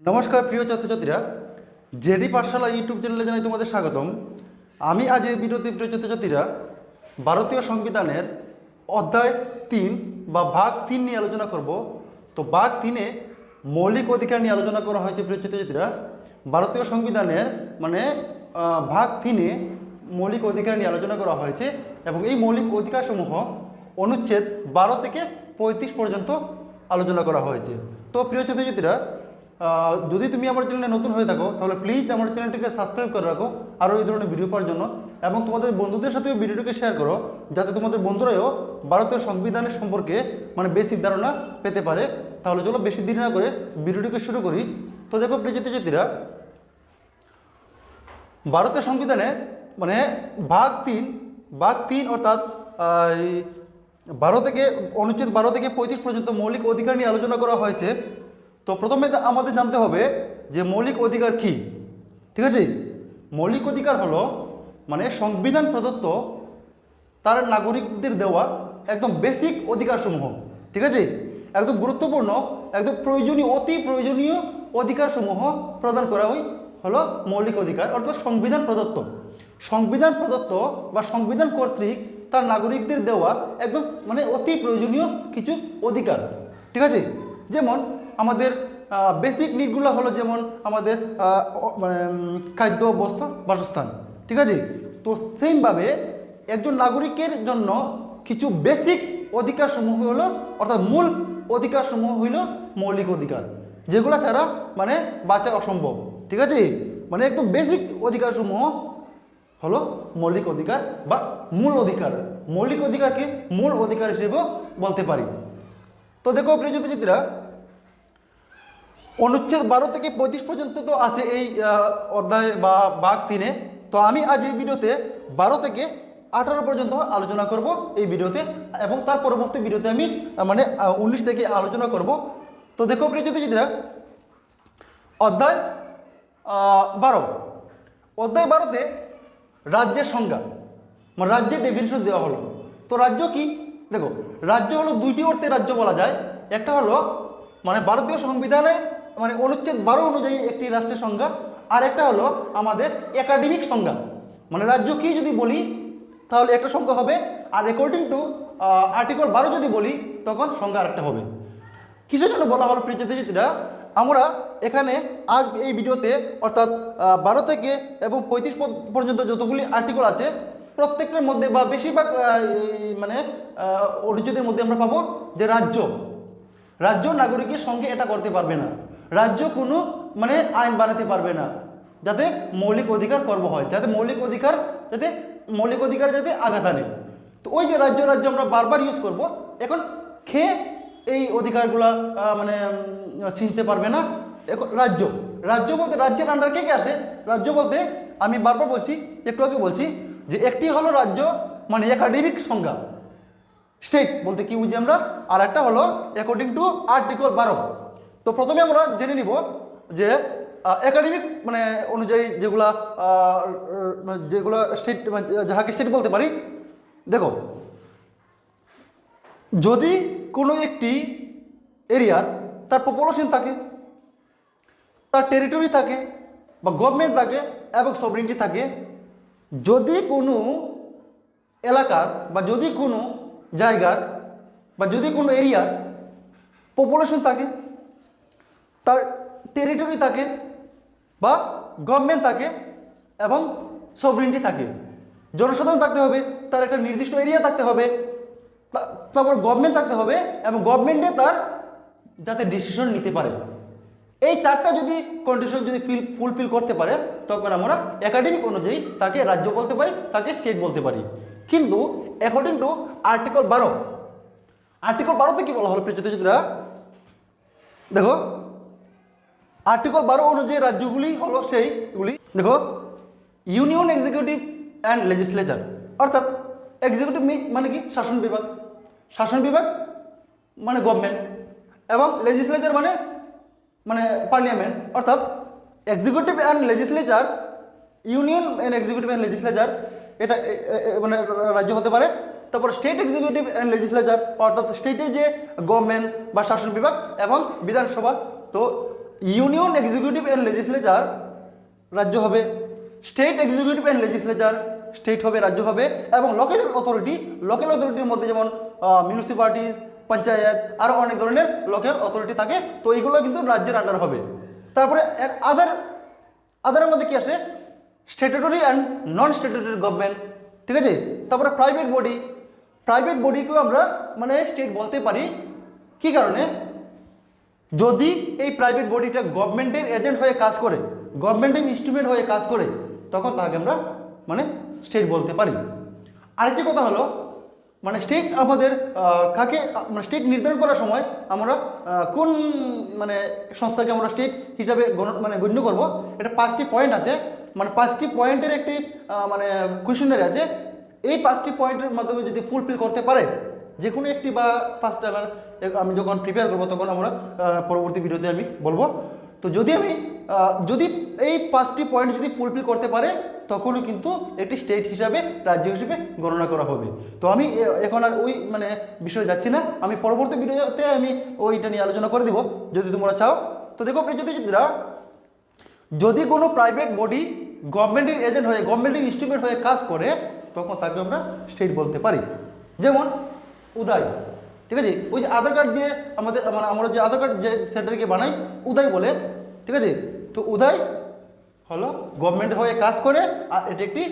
নমস্কার, প্রিয় ছাত্রছাত্রীরা। জেডি পাঠশালা ইউটিউব চ্যানেলে জানাই তোমাদের স্বাগতম। আমি আজ এই ভিডিওতে, প্রিয় ছাত্রছাত্রীরা, ভারতীয় সংবিধানের অধ্যায় তিন বা ভাগ তিন নিয়ে আলোচনা করব। তো ভাগ তিনে মৌলিক অধিকার নিয়ে আলোচনা করা হয়েছে, প্রিয় ছাত্রছাত্রীরা। ভারতীয় সংবিধানের মানে ভাগ তিনে মৌলিক অধিকার নিয়ে আলোচনা করা হয়েছে এবং এই মৌলিক অধিকারসমূহ অনুচ্ছেদ বারো থেকে পঁয়ত্রিশ পর্যন্ত আলোচনা করা হয়েছে। তো, প্রিয় ছাত্রছাত্রীরা যদি তুমি আমার চ্যানেলে নতুন হয়ে থাকো, তাহলে প্লিজ আমার চ্যানেলটিকে সাবস্ক্রাইব করে রাখো আরও এই ধরনের ভিডিও পাওয়ার জন্য এবং তোমাদের বন্ধুদের সাথেও ভিডিওটিকে শেয়ার করো, যাতে তোমাদের বন্ধুরাও ভারতীয় সংবিধানের সম্পর্কে মানে বেসিক ধারণা পেতে পারে। তাহলে চলো বেশি দেরি না করে ভিডিওটিকে শুরু করি। তো দেখো প্রিয় ছাত্রছাত্রীরা ভারতের সংবিধানে মানে ভাগ তিন ভাগ তিন অর্থাৎ বারো থেকে অনুচ্ছেদ বারো থেকে পঁয়ত্রিশ পর্যন্ত মৌলিক অধিকার নিয়ে আলোচনা করা হয়েছে। তো প্রথমে আমাদের জানতে হবে যে মৌলিক অধিকার কি, ঠিক আছে? মৌলিক অধিকার হলো মানে সংবিধান প্রদত্ত তার নাগরিকদের দেওয়া একদম বেসিক অধিকারসমূহ, ঠিক আছে? একদম গুরুত্বপূর্ণ, একদম প্রয়োজনীয়, অতি প্রয়োজনীয় অধিকারসমূহ প্রদান করা হয় হলো মৌলিক অধিকার, অর্থাৎ সংবিধান প্রদত্ত। সংবিধান প্রদত্ত বা সংবিধান কর্তৃক তার নাগরিকদের দেওয়া একদম মানে অতি প্রয়োজনীয় কিছু অধিকার, ঠিক আছে? যেমন আমাদের বেসিক নিডগুলো হলো যেমন আমাদের মানে খাদ্য, বস্ত্র, বাসস্থান, ঠিক আছে? তো সেমভাবে একজন নাগরিকের জন্য কিছু বেসিক অধিকারসমূহ হলো, অর্থাৎ মূল অধিকারসমূহ হইল মৌলিক অধিকার, যেগুলো ছাড়া মানে বাঁচা অসম্ভব, ঠিক আছে? মানে একদম বেসিক অধিকারসমূহ হলো মৌলিক অধিকার বা মূল অধিকার, মৌলিক অধিকারকে মূল অধিকার হিসেবেও বলতে পারি। তো দেখো, প্রিয় জ্যোতিষিরা অনুচ্ছেদ বারো থেকে পঁয়ত্রিশ পর্যন্ত তো আছে এই অধ্যায় বা বাঘ তিনে। তো আমি আজ এই ভিডিওতে বারো থেকে আঠারো পর্যন্ত আলোচনা করব এই ভিডিওতে এবং তার পরবর্তী ভিডিওতে আমি মানে উনিশ থেকে আলোচনা করব। তো দেখো প্রিয় জ্যোতিষিরা অধ্যায় বারো। অধ্যায় বারোতে রাজ্যের সংজ্ঞা মানে রাজ্যের ডেফিনেশন দেওয়া হলো। তো রাজ্য কি? দেখো, রাজ্য হলো দুইটি অর্থে রাজ্য বলা যায়। একটা হলো মানে ভারতীয় সংবিধানের মানে অনুচ্ছেদ বারো অনুযায়ী একটি রাষ্ট্রের সংজ্ঞা, আর একটা হলো আমাদের একাডেমিক সংজ্ঞা। মানে রাজ্য যদি বলি, তাহলে একটা সংখ্যা হবে, আর অ্যাকর্ডিং টু আর্টিকেল বারো যদি বলি, তখন সংখ্যা আরেকটা হবে। কিসের জন্য বলা হলো প্রিয়চিত্রা আমরা এখানে আজ এই ভিডিওতে, অর্থাৎ বারো থেকে এবং পঁয়ত্রিশ পর্যন্ত যতগুলি আর্টিকেল আছে, প্রত্যেকটার মধ্যে বা বেশিরভাগ মানে অনুচ্ছেদের মধ্যে আমরা পাবো যে রাজ্য। রাজ্য নাগরিকের সঙ্গে এটা করতে পারবে না। রাজ্য কোনো মানে আইন বানাতে পারবে না। যাতে মৌলিক অধিকার কর্ম হয়, যাতে মৌলিক অধিকার, যাতে মৌলিক অধিকার যাতে আঘাত আনে। তো ওই যে রাজ্য রাজ্য আমরা বারবার ইউজ করব, এখন খেয়ে এই অধিকারগুলা মানে চিনতে পারবে না। এখন রাজ্য রাজ্য বলতে রাজ্যের আন্ডার কে কে আসে রাজ্য বলতে আমি বারবার বলছি, একটু আগে বলছি যে একটি হলো রাজ্য মানে একাডেমিক সংজ্ঞা। স্টেট বলতে কি বুঝি আমরা? আর একটা হলো অ্যাকর্ডিং টু আর্টিকেল বারো। তো প্রথমে আমরা জেনে নিব যে একাডেমিক মানে অনুযায়ী যেগুলা মানে যেগুলো স্টেট যাহাকে স্টেট বলতে পারি, দেখো, যদি কোনো একটি এরিয়ার তার পপুলেশন থাকে, তার টেরিটরি থাকে, বা গভর্নমেন্ট থাকে, এবং সবরিনটি থাকে, যদি কোনো এলাকার, বা যদি কোনো জায়গার, বা যদি কোনো এরিয়ার পপুলেশন থাকে তার টেরিটরি থাকে বা গভর্নমেন্ট থাকে এবং সবরিনটি থাকে। জনসাধারণ থাকতে হবে, তার একটা নির্দিষ্ট এরিয়া থাকতে হবে তারপর গভর্নমেন্ট থাকতে হবে এবং গভর্নমেন্টে তার যাতে ডিসিশন নিতে পারে। এই চারটা যদি কন্ডিশন যদি ফিল ফুলফিল করতে পারে, তখন আমরা একাডেমিক অনুযায়ী তাকে রাজ্য বলতে পারি, তাকে স্টেট বলতে পারি। কিন্তু অ্যাকর্ডিং টু আর্টিকেল বারো আর্টিকেল বারোতে কি বলা হলো প্রিয়চিতরা দেখো আর্টিকেল বারো অনুযায়ী রাজ্যগুলি হলো সেইগুলি। দেখো ইউনিয়ন এক্সিকিউটিভ অ্যান্ড লেজিসলেচার অর্থাৎ এক্সিকিউটিভ মানে কি? শাসন বিভাগ। শাসন বিভাগ মানে গভর্নমেন্ট এবং লেজিসলেচার মানে মানে পার্লিয়ামেন্ট অর্থাৎ executive and legislature union and executive and legislature এটা মানে রাজ্য হতে পারে। তারপর স্টেট এক্সিকিউটিভ অ্যান্ড লেজিসলেচার অর্থাৎ স্টেটের যে গভর্নমেন্ট বা শাসন বিভাগ এবং বিধানসভা, তো ইউনিয়ন এক্সিকিউটিভ অ্যান্ড লেজিসলেচার রাজ্য হবে, state executive and legislature state হবে, রাজ্য হবে, এবং লোকাল অথরিটি লোকাল অথরিটির মধ্যে যেমন মিউনিসিপালিটিস পঞ্চায়েত আরও অনেক ধরনের লোকাল অথরিটি থাকে, তো এইগুলো কিন্তু রাজ্যের আন্ডার হবে। তারপরে এক আদার আদারের মধ্যে কী আসে? Statutory and non statutory government ঠিক আছে? তারপরে প্রাইভেট বডি প্রাইভেট বডিকেও আমরা মানে স্টেট বলতে পারি, কি কারণে? যদি এই প্রাইভেট বডিটা গভর্নমেন্টের এজেন্ট হয়ে কাজ করে গভর্নমেন্টের ইনস্ট্রুমেন্ট হয়ে কাজ করে, তখন তাকে আমরা মানে স্টেট বলতে পারি। আরেকটি কথা হলো মানে স্টেট আমাদের কাকে মানে স্টেট নির্ধারণ করার সময় আমরা কোন মানে সংস্থাকে আমরা স্টেট হিসাবে মানে গণ্য করব, এটা পাঁচটি পয়েন্ট আছে। মানে পাঁচটি পয়েন্টের একটি মানে কোয়েশনারি আছে। এই পাঁচটি পয়েন্টের মাধ্যমে যদি ফুলফিল করতে পারে যে কোনো একটি বা পাঁচটা বা আমি যখন প্রিপেয়ার করব তখন আমরা পরবর্তী ভিডিওতে আমি বলব। তো যদি আমি যদি এই পাঁচটি পয়েন্ট যদি ফুলফিল করতে পারে, তখনও কিন্তু একটি স্টেট হিসাবে, রাজ্য হিসেবে গণনা করা হবে। তো আমি এখন আর ওই মানে বিষয়ে যাচ্ছি না। আমি পরবর্তী ভিডিওতে আমি ওইটা নিয়ে আলোচনা করে দিব, যদি তোমরা চাও। তো দেখো প্রতিযোগীরা যদি কোনো প্রাইভেট বডি গভর্নমেন্টের এজেন্ট হয়ে গভর্নমেন্টের ইনস্ট্রুমেন্ট হয়ে কাজ করে, তখন তাকে আমরা স্টেট বলতে পারি। যেমন উদয়। ঠিক আছে? ওই যে আধার কার্ড যে আমাদের মানে আমরা যে আধার কার্ড যে সেন্টারকে বানাই, উদয় বলে। ঠিক আছে? তো উদয় হলো গভর্নমেন্ট হয়ে কাজ করে, আর এটি একটি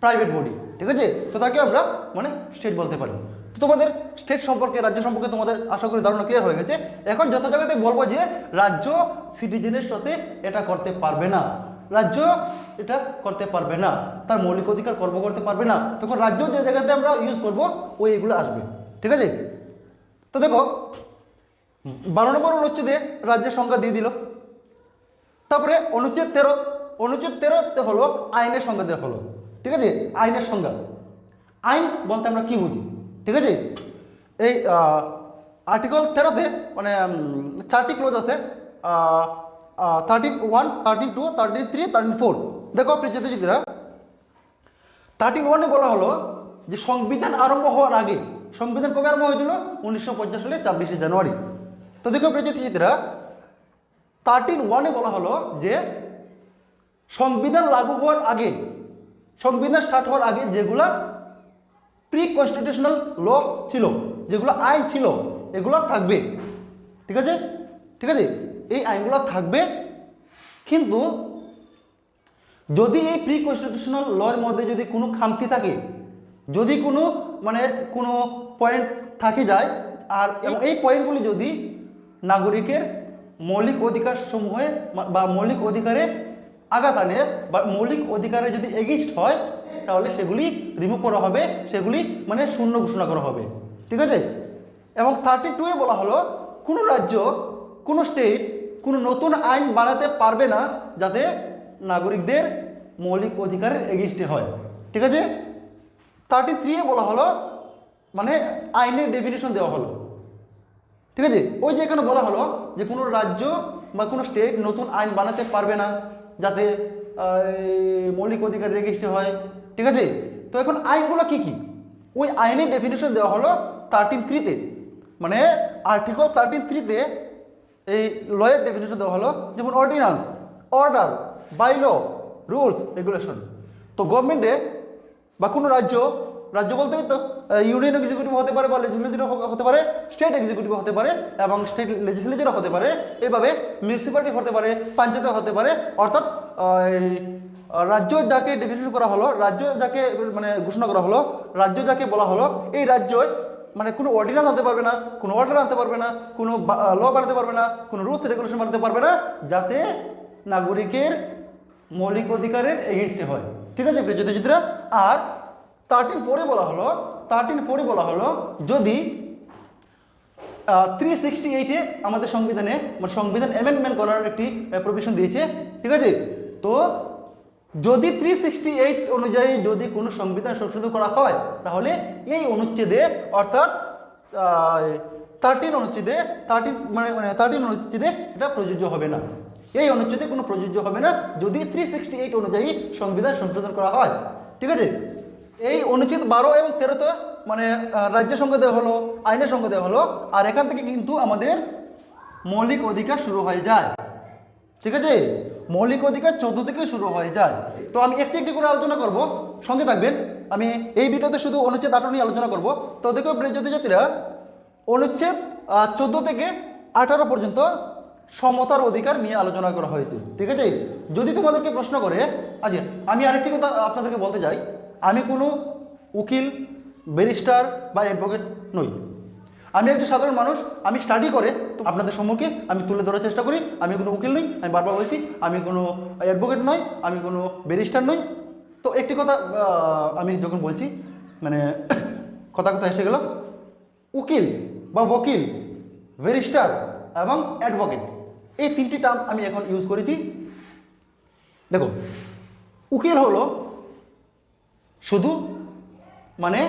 প্রাইভেট বডি ঠিক আছে? তো তাকে আমরা মানে স্টেট বলতে পারি। তো তোমাদের স্টেট সম্পর্কে, রাজ্য সম্পর্কে তোমাদের আশা করি ধারণা ক্লিয়ার হয়ে গেছে। এখন যত জায়গাতে বলব যে, রাজ্য সিটিজেনের সাথে এটা করতে পারবে না। রাজ্য এটা করতে পারবে না। তার মৌলিক অধিকার কর্ম করতে পারবে না। তখন রাজ্য যে জায়গাতে আমরা ইউজ করব, ওই এগুলো আসবে। ঠিক আছে? তো দেখো, বারো নম্বর অনুচ্ছেদে রাজ্যের সংখ্যা দিয়ে দিল। তারপরে অনুচ্ছেদ তেরো, অনুচ্ছেদ তেরোতে হলো আইনের সংজ্ঞা দেওয়া হলো। ঠিক আছে? আইনের সংজ্ঞা। আইন বলতে আমরা কি বুঝি? ঠিক আছে? এই আর্টিকেল তেরোতে মানে চারটি ক্লোজ আছে। Thirteen one thirteen two thirteen three thirteen four দেখো প্রিয়জিরা থার্টিন ওয়ানে বলা হলো যে সংবিধান আরম্ভ হওয়ার আগে, সংবিধান কবে আরম্ভ হয়েছিল? উনিশশো পঞ্চাশ সালে ছাব্বিশে জানুয়ারি। তো দেখো প্রিয়জিরা থার্টিন ওয়ানে বলা হলো যে সংবিধান লাগু হওয়ার আগে, সংবিধান স্টার্ট হওয়ার আগে যেগুলা প্রি কনস্টিটিউশনাল ল ছিল, যেগুলো আইন ছিল, এগুলো থাকবে। ঠিক আছে? ঠিক আছে? এই আইনগুলো থাকবে, কিন্তু যদি এই প্রি কনস্টিটিউশনাল লর মধ্যে যদি কোনো খামতি থাকে, যদি কোনো মানে কোনো পয়েন্ট থাকে যায়, আর এই পয়েন্টগুলি যদি নাগরিকের মৌলিক অধিকার সমূহে বা মৌলিক অধিকারে আঘাত আনে বা মৌলিক অধিকারে যদি এগেইনস্ট হয়, তাহলে সেগুলি রিমুভ করা হবে, সেগুলি মানে শূন্য ঘোষণা করা হবে। ঠিক আছে? এবং থার্টি টুয়ে বলা হলো, কোনো রাজ্য, কোনো স্টেট কোনো নতুন আইন বানাতে পারবে না যাতে নাগরিকদের মৌলিক অধিকারের এগেইনস্টে হয়। ঠিক আছে? থার্টি থ্রিয়ে বলা হলো মানে আইনের ডেফিনেশন দেওয়া হলো। ঠিক আছে? ওই যে এখানে বলা হলো যে কোনো রাজ্য বা কোনো স্টেট নতুন আইন বানাতে পারবে না, যাতে মৌলিক অধিকার রেজিস্ট্রি হয়। ঠিক আছে? তো এখন আইনগুলো কি কি? ওই আইনের ডেফিনেশন দেওয়া হলো থার্টিন থ্রিতে মানে আর্টিকেল থার্টিন থ্রিতে এই লয়ের ডেফিনেশন দেওয়া হলো, যেমন ordinance order bylaw rules regulation তো গভর্নমেন্টে বা কোনো রাজ্য রাজ্য বলতে তো ইউনিয়ন এক্সিকিউটিভ হতে পারে বা লেজিসলেটিভ হতে পারে স্টেট এক্সিকিউটিভ হতে পারে এবং স্টেট লেজিসলেচার হতে পারে, এভাবে মিউনিসিপ্যালিটি হতে পারে, পঞ্চায়েত হতে পারে, অর্থাৎ রাজ্য যাকে ডেফিনেশন করা হলো, রাজ্য যাকে মানে ঘোষণা করা হলো, রাজ্য যাকে বলা হলো, এই রাজ্যই মানে কোনো অর্ডিন্যান্স আনতে পারবে না, কোনো অর্ডার আনতে পারবে না, কোনো ল বানাতে পারবে না, কোনো রুলস রেগুলেশন বানাতে পারবে না, যাতে নাগরিকের মৌলিক অধিকারের এগেনস্টে হয়। ঠিক আছে প্রিয়জিতরা আর থার্টিন ফোরে বলা হলো থার্টিন ফোরে বলা হলো, যদি থ্রি সিক্সটি এইটে আমাদের সংবিধানে মানে সংবিধান অ্যামেন্ডমেন্ট করার একটি প্রভিশন দিয়েছে, ঠিক আছে? তো যদি থ্রি সিক্সটি এইট অনুযায়ী যদি কোনো সংবিধান সংশোধন করা হয়, তাহলে এই অনুচ্ছেদে, অর্থাৎ থার্টিন অনুচ্ছেদে থার্টিন মানে মানে থার্টিন অনুচ্ছেদে এটা প্রযোজ্য হবে না। এই অনুচ্ছেদে কোনো প্রযোজ্য হবে না যদি থ্রি সিক্সটি এইট অনুযায়ী সংবিধান সংশোধন করা হয়। ঠিক আছে? এই অনুচ্ছেদ বারো এবং তেরোতে মানে রাজ্যের সংখ্যা দেওয়া হলো, আইনের সংখ্যা দেওয়া হলো, আর এখান থেকে কিন্তু আমাদের মৌলিক অধিকার শুরু হয়ে যায়। ঠিক আছে? মৌলিক অধিকার চোদ্দ থেকে শুরু হয়ে যায়। তো আমি একটি একটি করে আলোচনা করব। সঙ্গে থাকবেন। আমি এই ভিডিওতে শুধু অনুচ্ছেদ আঠারো নিয়ে আলোচনা করব। তো দেখো প্রিয় জাতিরা অনুচ্ছেদ চোদ্দ থেকে আঠারো পর্যন্ত সমতার অধিকার নিয়ে আলোচনা করা হয়েছে, ঠিক আছে? যদি তোমাদেরকে প্রশ্ন করে আচ্ছা আমি আরেকটি কথা আপনাদেরকে বলতে চাই। আমি কোনো উকিল, ব্যারিস্টার বা অ্যাডভোকেট নই। আমি একজন সাধারণ মানুষ, আমি স্টাডি করে, আপনাদের সম্মুখে আমি তুলে ধরার চেষ্টা করি। আমি কোনো উকিল নই, আমি বারবার বলছি, আমি কোনো অ্যাডভোকেট নই, আমি কোনো ব্যারিস্টার নই। তো একটি কথা আমি যখন বলছি মানে কথা কথা এসে গেল? উকিল বা ওকিল ব্যারিস্টার এবং অ্যাডভোকেট। এই তিনটি টার্ম আমি এখন ইউজ করেছি। দেখো, উকিল হলো শুধু মানে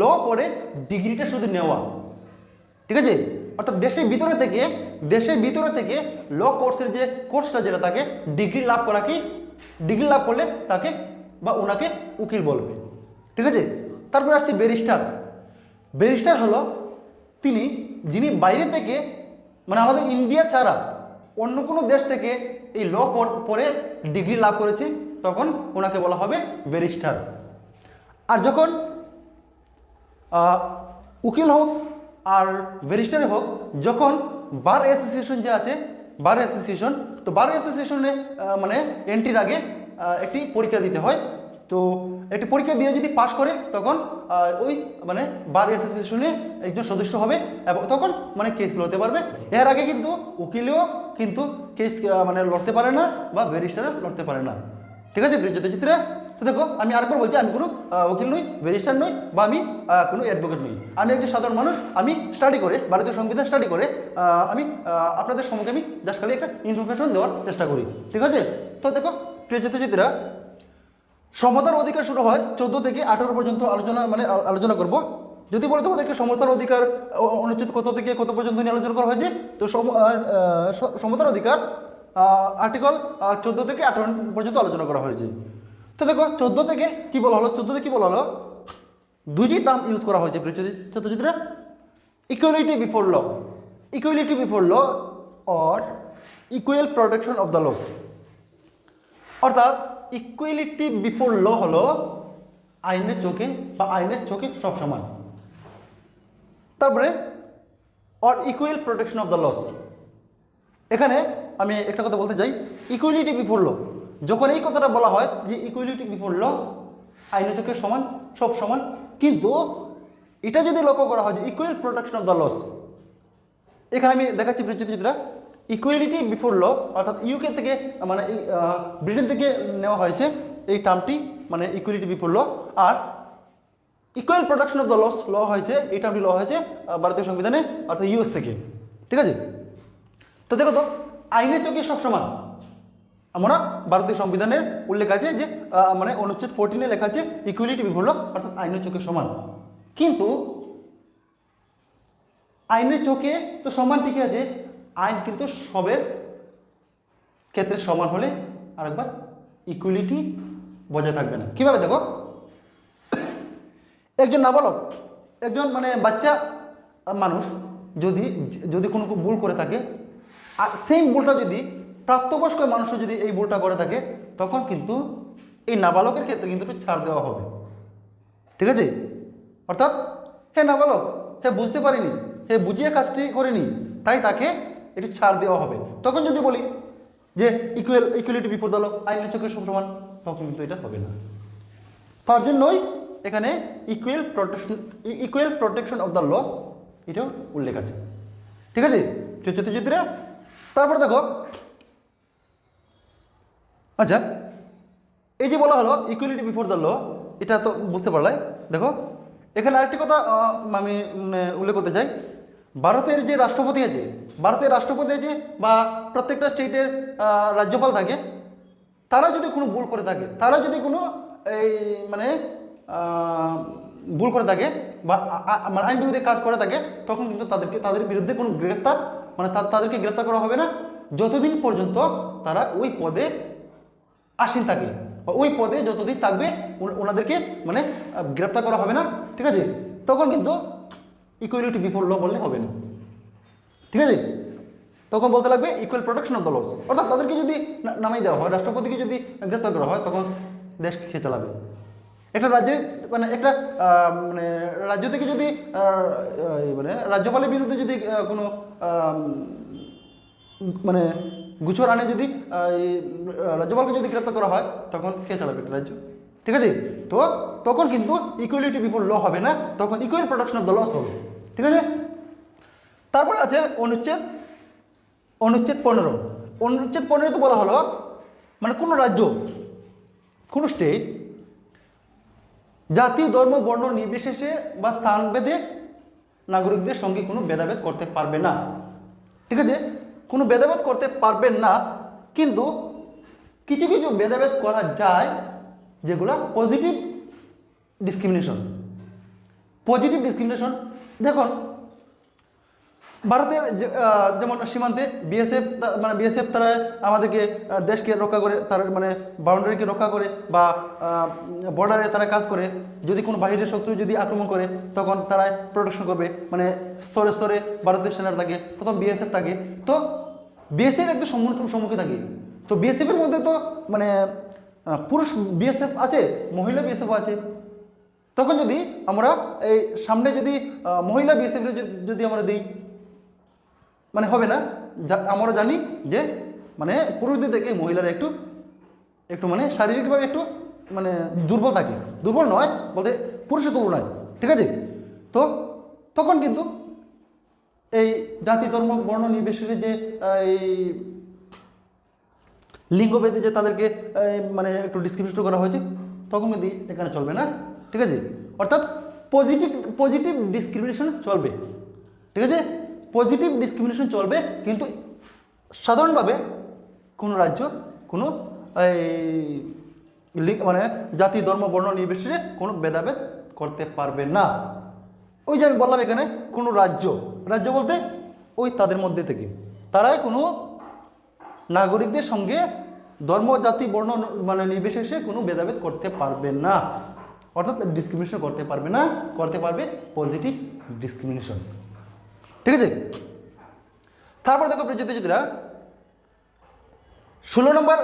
ল পড়ে ডিগ্রিটা শুধু নেওয়া। ঠিক আছে? অর্থাৎ দেশের ভিতরে থেকে, দেশের ভিতরে থেকে ল কোর্সের যে কোর্সটা যেটা তাকে ডিগ্রি লাভ করা কি? ডিগ্রি লাভ করলে তাকে বা ওনাকে উকিল বলবে। ঠিক আছে? তারপরে আসছে ব্যারিস্টার ব্যারিস্টার হলো তিনি, যিনি বাইরে থেকে মানে আমাদের ইন্ডিয়া ছাড়া অন্য কোনো দেশ থেকে এই ল পরে ডিগ্রি লাভ করেছে, তখন ওনাকে বলা হবে ব্যারিস্টার। আর যখন উকিল হোক আর ব্যারিস্টার হোক, যখন বার অ্যাসোসিয়েশন যে আছে, বার অ্যাসোসিয়েশন, তো বার অ্যাসোসিয়েশনে মানে এন্ট্রির আগে একটি পরীক্ষা দিতে হয়। তো একটি পরীক্ষা দিয়ে যদি পাশ করে, তখন ওই মানে বার অ্যাসোসিয়েশনে একজন সদস্য হবে, এবং তখন মানে কেস লড়তে পারবে। এর আগে কিন্তু উকিলেও কিন্তু কেস মানে লড়তে পারে না, বা ব্যারিস্টারও লড়তে পারে না। ঠিক আছে প্রিয়জিত্রা তো দেখো, আমি আরেকবার বলছি, আমি কোনো উকিল নই ব্যারিস্টার নই, বা আমি কোনো অ্যাডভোকেট নই। আমি একজন সাধারণ মানুষ, আমি স্টাডি করে, ভারতীয় সংবিধান স্টাডি করে আমি আপনাদের সম্মুখে আমি জাস্ট খালি একটা ইনফরমেশন দেওয়ার চেষ্টা করি। ঠিক আছে? তো দেখো প্রিয়জিত্রা সমতার অধিকার শুরু হয় চোদ্দ থেকে আঠারো পর্যন্ত আলোচনা মানে আলোচনা করব। যদি বলে তোমাদেরকে সমতার অধিকার অনুচ্ছেদ কত থেকে কত পর্যন্ত নিয়ে আলোচনা করা হয়েছে, তো সমতার অধিকার আর্টিকল চোদ্দ থেকে আঠারো পর্যন্ত আলোচনা করা হয়েছে। তো দেখো, চোদ্দ থেকে কি বলা হলো? চোদ্দ থেকে কি বলা হলো? দুইটি টার্ম ইউজ করা হয়েছে ছাত্রছাত্রীরা। Equality before law equality before law or equal protection of the laws অর্থাৎ ইকুয়ালিটি বিফোর ল হলো আইনের চোখে বা আইনের চোখে সব সমান। তারপরে or equal protection of the laws এখানে আমি একটা কথা বলতে চাই ইকুয়ালিটি বিফোর ল যখন এই কথাটা বলা হয় যে ইকুয়ালিটি বিফোর ল আইনের চোখে সমান, সব সমান, কিন্তু এটা যদি লক্ষ্য করা হয় যে equal protection of the laws এখানে আমি দেখাচ্ছি চিত্রা ইকুয়ালিটি বিফোর ল অর্থাৎ ইউকে থেকে মানে ব্রিটেন থেকে নেওয়া হয়েছে এই টার্মটি মানে equality before law R equal production of the laws law হয়েছে, এই টার্মটি ল হয়েছে ভারতীয় সংবিধানে, অর্থাৎ ইউএস থেকে, ঠিক আছে? তো দেখো তো, আইনের চোখে সব সমান। আমরা ভারতীয় সংবিধানের উল্লেখ আছে যে মানে অনুচ্ছেদ ফোরটিনে লেখা আছে ইকুয়ালিটি বিফোর ল অর্থাৎ আইনের চোখে সমান। কিন্তু, আইনের চোখে তো সমান ঠিক আছে আইন কিন্তু সবের ক্ষেত্রে সমান হলে আরেকবার ইকুয়ালিটি বজায় থাকবে না। কীভাবে দেখো? একজন নাবালক, একজন মানে বাচ্চা মানুষ যদি যদি কোনো ভুল করে থাকে, আর সেম ভুলটা যদি প্রাপ্তবয়স্ক মানুষও যদি এই ভুলটা করে থাকে, তখন কিন্তু এই নাবালকের ক্ষেত্রে কিন্তু একটু ছাড় দেওয়া হবে। ঠিক আছে? অর্থাৎ, হে নাবালক, হে বুঝতে পারিনি, হে বুঝিয়ে কাজটি করেনি, তাই তাকে একটু ছাড় দেওয়া হবে। তখন যদি বলি যে ইকুয়াল ইকুয়ালিটি বিফোর দল আইনের চোখে সব সমান, তখন কিন্তু এটা হবে না। তার জন্যই এখানে equal protection equal protection of the laws এটাও উল্লেখ আছে। ঠিক আছে? চিত্রা তারপর দেখো আচ্ছা এই যে বলা হলো ইকুয়ালিটি বিফোর দ্য ল এটা তো বুঝতে পারলাই দেখো, এখানে আরেকটি কথা আমি উল্লেখ করতে চাই। ভারতের যে রাষ্ট্রপতি আছে, ভারতের রাষ্ট্রপতি আছে বা প্রত্যেকটা স্টেটের রাজ্যপাল থাকে, তারা যদি কোনো ভুল করে থাকে, তারা যদি কোনো এই মানে ভুল করে থাকে বা মানে আইন বিরোধী কাজ করে থাকে, তখন কিন্তু তাদেরকে, তাদের বিরুদ্ধে কোনো গ্রেপ্তার মানে তাদেরকে গ্রেপ্তার করা হবে না। যতদিন পর্যন্ত তারা ওই পদে আসীন থাকে বা ওই পদে যতদিন থাকবে ওনাদেরকে মানে গ্রেপ্তার করা হবে না, ঠিক আছে? তখন কিন্তু ইকুয়ালিটি বিফোর ল বললে হবে না। ঠিক আছে? তখন বলতে লাগবে equal protection of the laws অর্থাৎ তাদেরকে যদি নামাই দেওয়া হয়, রাষ্ট্রপতিকে যদি গ্রেফতার করা হয়, তখন দেশ কে চালাবে। একটা রাজ্যের মানে একটা মানে রাজ্য থেকে যদি মানে রাজ্যপালের বিরুদ্ধে যদি কোনো মানে গুছর আনে যদি রাজ্যপালকে যদি গ্রেপ্তার করা হয়, তখন কে চালাবে একটা রাজ্য। ঠিক আছে? তো তখন কিন্তু ইকুয়ালিটি বিফোর ল হবে না, তখন equal protection of the laws হবে। ঠিক আছে? তারপরে আছে অনুচ্ছেদ অনুচ্ছেদ পনেরো। অনুচ্ছেদ পনেরো তো বলা হলো মানে কোনো রাজ্য, কোনো স্টেট জাতি, ধর্ম, বর্ণ, নির্বিশেষে বা স্থান ভেদে নাগরিকদের সঙ্গে কোনো ভেদাভেদ করতে পারবে না। ঠিক আছে? কোনো ভেদাভেদ করতে পারবেন না, কিন্তু কিছু কিছু ভেদাভেদ করা যায় যেগুলো পজিটিভ ডিসক্রিমিনেশন পজিটিভ ডিসক্রিমিনেশন দেখুন, ভারতের যেমন সীমান্তে বিএসএফ মানে বিএসএফ তারা আমাদেরকে দেশকে রক্ষা করে, তার মানে বাউন্ডারিকে রক্ষা করে বা বর্ডারে তারা কাজ করে, যদি কোনো বাহিরের শত্রু যদি আক্রমণ করে, তখন তারা প্রোটেকশন করবে। মানে স্তরে স্তরে ভারতীয় সেনার থাকে প্রথম বিএসএফ থাকে তো বিএসএফ একটু সম্মুখীন থাকে। তো বিএসএফের মধ্যে তো মানে পুরুষ বিএসএফ আছে, মহিলা বিএসএফ আছে। তখন যদি আমরা এই সামনে যদি মহিলা বিএসএফ যদি আমরা দিই মানে হবে না? আমরা জানি যে মানে পুরুষদের থেকে মহিলারা একটু একটু মানে শারীরিকভাবে একটু মানে দুর্বল থাকে। দুর্বল নয়, বলতে পুরুষের তুলনায়, ঠিক আছে? তো তখন কিন্তু এই জাতি, ধর্ম, বর্ণ নির্বিশেষে যে এই লিঙ্গভেদে যে তাদেরকে মানে একটু ডিসক্রিমিনেট করা হয়েছে, তখন কিন্তু এখানে চলবে না। ঠিক আছে? অর্থাৎ পজিটিভ পজিটিভ ডিসক্রিমিনেশন চলবে। ঠিক আছে? পজিটিভ ডিসক্রিমিনেশন চলবে, কিন্তু সাধারণভাবে কোনো রাজ্য, কোনো, এই মানে জাতি, ধর্ম, বর্ণ নির্বিশেষে কোনো ভেদাভেদ করতে পারবে না। ওই যে আমি বললাম এখানে, কোনো রাজ্য রাজ্য বলতে ওই তাদের মধ্যে থেকে। তারাই কোনো নাগরিকদের সঙ্গে ধর্ম, জাতি, বর্ণ মানে নির্বিশেষে কোনো ভেদাভেদ করতে পারবে না। অর্থাৎ ডিসক্রিমিনেশন করতে পারবে না, করতে পারবে পজিটিভ ডিসক্রিমিনেশন ঠিক আছে? তারপর দেখো প্রযুক্তিরা ষোলো নম্বর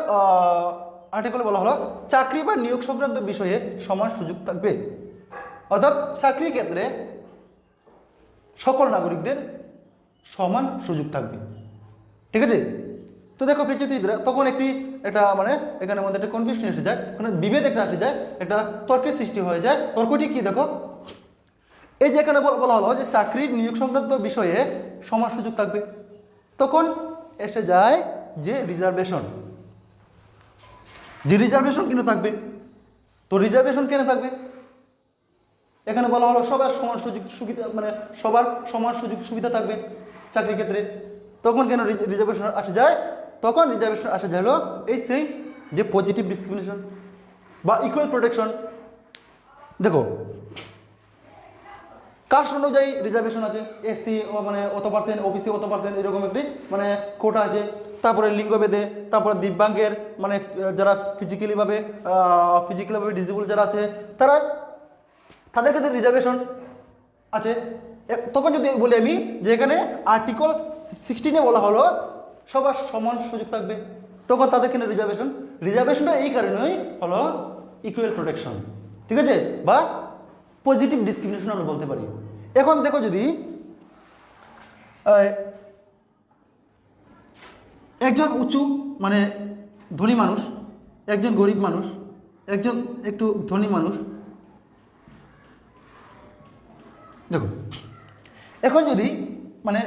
আর্টিকেলে বলা হলো, চাকরি বা নিয়োগ সংক্রান্ত বিষয়ে সমান সুযোগ থাকবে। অর্থাৎ চাকরির ক্ষেত্রে সকল নাগরিকদের সমান সুযোগ থাকবে। ঠিক আছে? তো দেখো পৃথিবীরা তখন একটি একটা মানে এখানে মধ্যে একটা কনফিউশন এসে যায়, ওখানে বিভেদ একটা আসে যায়, একটা তর্কের সৃষ্টি হয়ে যায়। তর্কটি কি দেখো? এই যে এখানে বলা হলো যে চাকরির নিয়োগ সংক্রান্ত বিষয়ে সমান সুযোগ থাকবে। তখন এসে যায় যে রিজার্ভেশন যে রিজার্ভেশন কেন থাকবে? তো রিজার্ভেশন কেন থাকবে? এখানে বলা হলো সবার সমান সুযোগ সুবিধা মানে সবার সমান সুযোগ সুবিধা থাকবে চাকরির ক্ষেত্রে। তখন কেন রিজার্ভেশন আসে যায়? তখন রিজার্ভেশন আসে যায় হলো এই সেই যে পজিটিভ ডিসক্রিমিনেশন বা ইকুয়াল প্রোটেকশন দেখো কাস্ট অনুযায়ী রিজার্ভেশন আছে এসসি মানে অত পার্সেন্ট ওবিসি অত পার্সেন্ট এরকম একটি মানে কোটা আছে। তারপরে লিঙ্গভেদে তারপরে দিব্যাঙ্গের মানে যারা ফিজিক্যালিভাবে ফিজিক্যালিভাবে ডিজেবল যারা আছে, তারা তাদের ক্ষেত্রে রিজার্ভেশন আছে। তখন যদি বলি আমি যে এখানে আর্টিকল সিক্সটিনে বলা হলো সবার সমান সুযোগ থাকবে। তখন তাদের ক্ষেত্রে রিজার্ভেশন রিজার্ভেশনটা এই কারণেই হলো ইকুয়াল প্রোটেকশন ঠিক আছে? বা পজিটিভ ডিসক্রিমিনেশন আমরা বলতে পারি। এখন দেখো যদি একজন উঁচু মানে ধনী মানুষ, একজন গরিব মানুষ, একজন একটু ধনী মানুষ, দেখো, এখন যদি মানে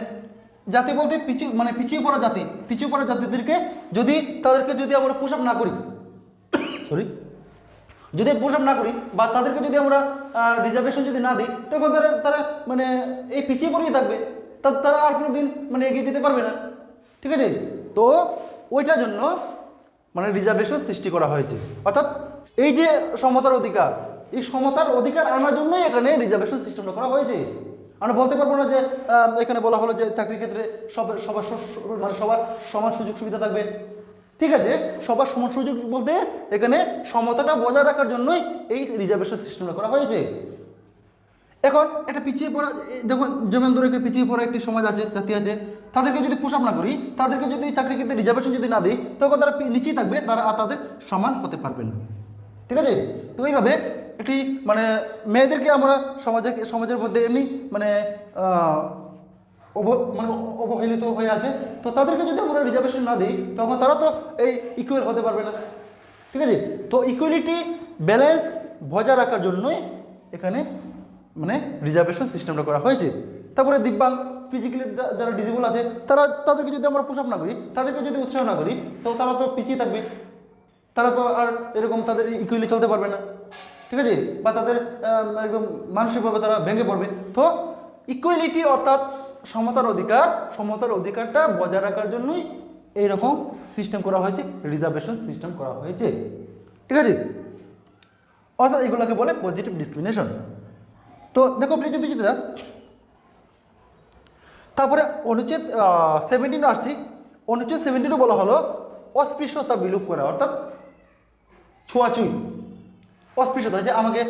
জাতি বলতে পিছু মানে পিছিয়ে পড়া জাতি, পিছিয়ে পড়া জাতিদেরকে যদি তাদেরকে যদি আমরা পুশ না করি সরি যদি পুশ না করি বা তাদেরকে যদি আমরা রিজার্ভেশন যদি না দিই, তখন তারা তারা মানে এই পিছিয়ে পড়েই থাকবে তারা আর কোনো দিন মানে এগিয়ে যেতে পারবে না, ঠিক আছে? তো ওইটার জন্য মানে রিজার্ভেশন সৃষ্টি করা হয়েছে। অর্থাৎ এই যে সমতার অধিকার, এই সমতার অধিকার আনার জন্যই এখানে রিজার্ভেশন সিস্টেমটা করা হয়েছে। আমরা বলতে পারব না যে এখানে বলা হলো যে চাকরির ক্ষেত্রে সবার সবার মানে সবার সমান সুযোগ সুবিধা থাকবে। ঠিক আছে? সবার সমান সুযোগ বলতে এখানে সমতাটা বজায় রাখার জন্যই এই রিজার্ভেশন সিস্টেমটা করা হয়েছে। এখন একটা পিছিয়ে পড়া দেখো যেমন ধরো একটা পিছিয়ে পড়া একটি সমাজ আছে, জাতি আছে। তাদেরকে যদি পুশ না করি, তাদেরকে যদি চাকরি ক্ষেত্রে রিজার্ভেশন যদি না দিই, তখন তারা নিচেই থাকবে, তারা তাদের সমান হতে পারবে না। ঠিক আছে? তো এইভাবে একটি মানে মেয়েদেরকে আমরা সমাজে, সমাজের মধ্যে এমনি মানে মানে অবহেলিত হয়ে আছে। তো তাদেরকে যদি আমরা রিজার্ভেশন না দিই তখন তারা তো এই ইকুয়াল হতে পারবে না। ঠিক আছে? তো ইকুয়ালিটি ব্যালেন্স বজায় রাখার জন্যই এখানে মানে রিজার্ভেশন সিস্টেমটা করা হয়েছে। তারপরে দিব্যাং ফিজিক্যালি যারা ডিজেবল আছে, তারা, তাদেরকে যদি আমরা পুশ না করি, তাদেরকে যদি উৎসাহ না করি, তো তারা তো পিছিয়ে থাকবে। তারা তো আর এরকম তাদের ইকুয়ালি চলতে পারবে না। ঠিক আছে? বা তাদের একদম মানসিকভাবে তারা ভেঙে পড়বে। তো ইকুয়ালিটি অর্থাৎ সমতার অধিকার, সমতার অধিকারটা বজায় রাখার জন্যই এইরকম সিস্টেম করা হয়েছে রিজার্ভেশন সিস্টেম করা হয়েছে। ঠিক আছে? অর্থাৎ এগুলোকে বলে পজিটিভ ডিসক্রিমিনেশন তো দেখো প্রিয়জিরা তারপরে অনুচ্ছেদ সেভেন্টিন আসছি। অনুচ্ছেদ সেভেন্টিনও বলা হলো অস্পৃশ্যতা বিলুপ করা, অর্থাৎ ছোঁয়াছুঁই অস্পৃশ্যতা, যে আমাকে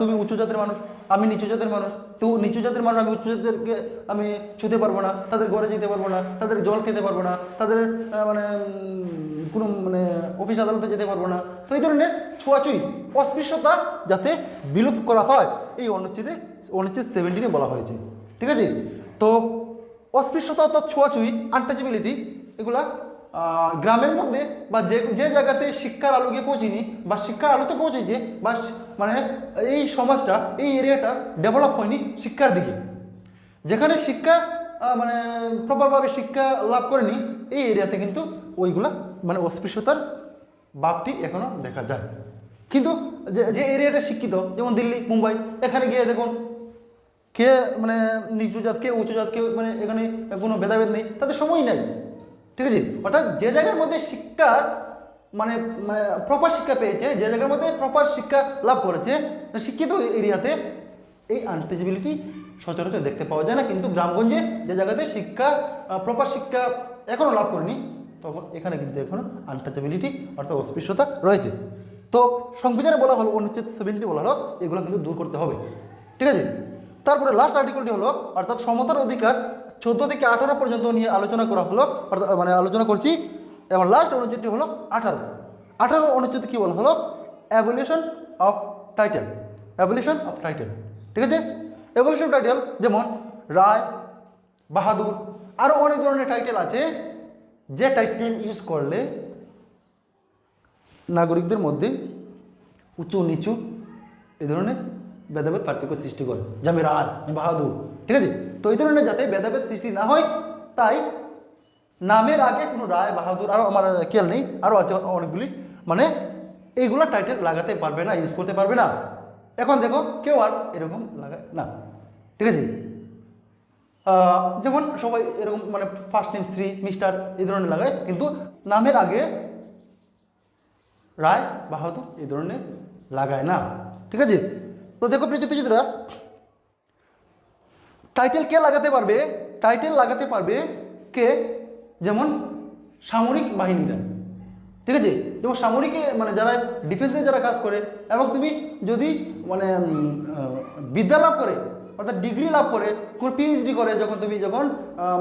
তুমি উচ্চ জাতের মানুষ, আমি নিচু জাতের মানুষ, তো নিচু জাতের মানুষ, আমি উচ্চ জাতেরকে আমি ছুতে পারব না, তাদের ঘরে যেতে পারব না, তাদের জল খেতে পারব না, তাদের মানে কোনো মানে অফিস আদালতে যেতে পারব না। তো এই ধরনের ছোঁয়াছুঁই অস্পৃশ্যতা যাতে বিলুপ করা হয়, এই অনুচ্ছেদে, অনুচ্ছেদ সেভেন্টিনে বলা হয়েছে। ঠিক আছে? তো অস্পৃশ্যতা অর্থাৎ ছোঁয়াছুঁই আনটাচেবিলিটি এগুলা গ্রামের মধ্যে বা যে যে জায়গাতে শিক্ষার আলো গিয়ে পৌঁছিনি বা শিক্ষার আলোতে পৌঁছেছে বা মানে এই সমাজটা, এই এরিয়াটা ডেভেলপ হয়নি শিক্ষার দিকে। যেখানে শিক্ষা মানে প্রপারভাবে শিক্ষা লাভ করেনি, এই এরিয়াতে কিন্তু ওইগুলা মানে অস্পৃশ্যতার ভাবটি এখনও দেখা যায়। কিন্তু যে যে এরিয়াটা শিক্ষিত, যেমন দিল্লি, মুম্বাই, এখানে গিয়ে দেখুন, কে মানে নিচু জাত, কে উঁচু জাত, কে মানে এখানে কোনো ভেদাভেদ নেই তাদের সময় নাই। ঠিক আছে? অর্থাৎ যে জায়গার মধ্যে শিক্ষার মানে প্রপার শিক্ষা পেয়েছে, যে জায়গার মধ্যে প্রপার শিক্ষা লাভ করেছে, শিক্ষিত এরিয়াতে এই আনটেজিবিলিটি সচরাচর দেখতে পাওয়া যায় না। কিন্তু গ্রামগঞ্জে যে জায়গাতে শিক্ষা প্রপার শিক্ষা এখনও লাভ করেনি, তখন এখানে কিন্তু এখনও আনটাচেবিলিটি অর্থাৎ অস্পৃশ্যতা রয়েছে। তো সংবিধানে বলা হলো অনুচ্ছেদ সেভেন্টি বলা হলো, এগুলো কিন্তু দূর করতে হবে। ঠিক আছে? তারপরে লাস্ট আর্টিকেলটি হলো, অর্থাৎ সমতার অধিকার চোদ্দ থেকে আঠারো পর্যন্ত নিয়ে আলোচনা করা হলো, অর্থাৎ মানে আলোচনা করছি। এবং লাস্ট অনুচ্ছেদটি হলো আঠারো। আঠারো অনুচ্ছেদ কী বলা হলো? Abolition of title abolition of title ঠিক আছে? অ্যাভলিউশন টাইটেল যেমন রায়, বাহাদুর আরও অনেক ধরনের টাইটেল আছে যে টাইটেল ইউজ করলে নাগরিকদের মধ্যে উঁচু, নিচু এ ধরনের ভেদাভেদ পার্থক্য সৃষ্টি করে। যে আমি রায়, বাহাদুর। ঠিক আছে? তো এই ধরনের যাতে ভেদাভেদ সৃষ্টি না হয়, তাই নামের আগে কোনো রায় বাহাদুর আরও আমার খেয়াল নেই আরও আছে অনেকগুলি মানে এইগুলো টাইটেল লাগাতে পারবে না ইউজ করতে পারবে না। এখন দেখো, কেউ আর এরকম লাগায় না, ঠিক আছে? যেমন সবাই এরকম মানে ফার্স্ট নেম শ্রী মিস্টার এই ধরনের লাগায়, কিন্তু নামের আগে রায় বাহাদুর এই ধরনের লাগায় না, ঠিক আছে? তো দেখো প্রিয় প্রিয়জিতরা টাইটেল কে লাগাতে পারবে? টাইটেল লাগাতে পারবে কে? যেমন সামরিক বাহিনীরা। ঠিক আছে? যেমন সামরিকে মানে যারা ডিফেন্সে যারা কাজ করে, এবং তুমি যদি মানে বিদ্যা লাভ করে, অর্থাৎ ডিগ্রি লাভ করে, কোনো পিএইচডি করে, যখন তুমি যখন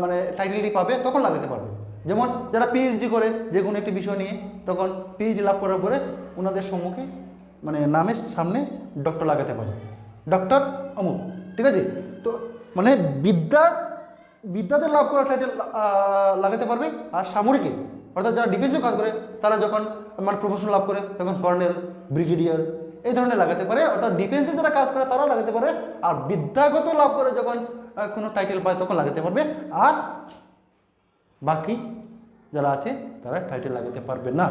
মানে টাইটেলটি পাবে, তখন লাগাতে পারবে। যেমন যারা পিএইচডি করে, যে কোনো একটি বিষয় নিয়ে, তখন পিএইচডি লাভ করার পরে ওনাদের সম্মুখে মানে নামের সামনে ডক্টর লাগাতে পারে। ডক্টর অমুক। ঠিক আছে? মানে বিদ্যা, বিদ্যাতে লাভ করা টাইটেল লাগাতে পারবে আর সামরিকে। অর্থাৎ যারা ডিফেন্সে কাজ করে, তারা যখন মানে প্রমোশন লাভ করে, তখন কর্নেল ব্রিগেডিয়ার এই ধরনের লাগাতে পারে। অর্থাৎ ডিফেন্সে যারা কাজ করে, তারাও লাগাতে পারে। আর বিদ্যাগত লাভ করে যখন কোনো টাইটেল পায়, তখন লাগাতে পারবে। আর বাকি যারা আছে, তারা টাইটেল লাগাতে পারবে না।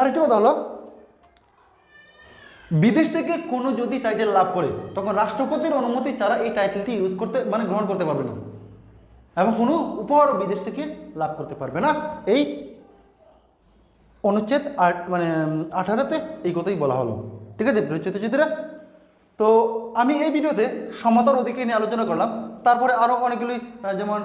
আরেকটি কথা হলো বিদেশ থেকে কোনো যদি টাইটেল লাভ করে, তখন রাষ্ট্রপতির অনুমতি ছাড়া এই টাইটেলটি ইউজ করতে মানে গ্রহণ করতে পারবে না। এবং কোনো উপহার বিদেশ থেকে লাভ করতে পারবে না। এই অনুচ্ছেদ আট মানে আঠারোতে এই কথাই বলা হলো। ঠিক আছে চিত্রা তো আমি এই ভিডিওতে সমতার অধিকার নিয়ে আলোচনা করলাম। তারপরে আরও অনেকগুলি যেমন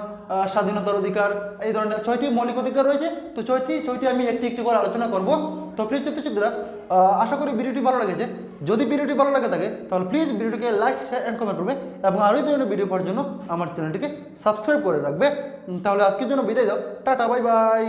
স্বাধীনতার অধিকার, এই ধরনের ছয়টি মৌলিক অধিকার রয়েছে। তো ছয়টি ছয়টি আমি একটি একটি করে আলোচনা করব। তো প্লিজ ছাত্রছাত্রীরা আহ, আশা করি ভিডিওটি ভালো লেগেছে। যদি ভিডিওটি ভালো লাগে থাকে তাহলে প্লিজ ভিডিওটিকে লাইক শেয়ার অ্যান্ড কমেন্ট করবে এবং আরও ধরনের ভিডিও পাওয়ার জন্য আমার চ্যানেলটিকে সাবস্ক্রাইব করে রাখবে। তাহলে আজকের জন্য বিদায় দাও। Tata bye bye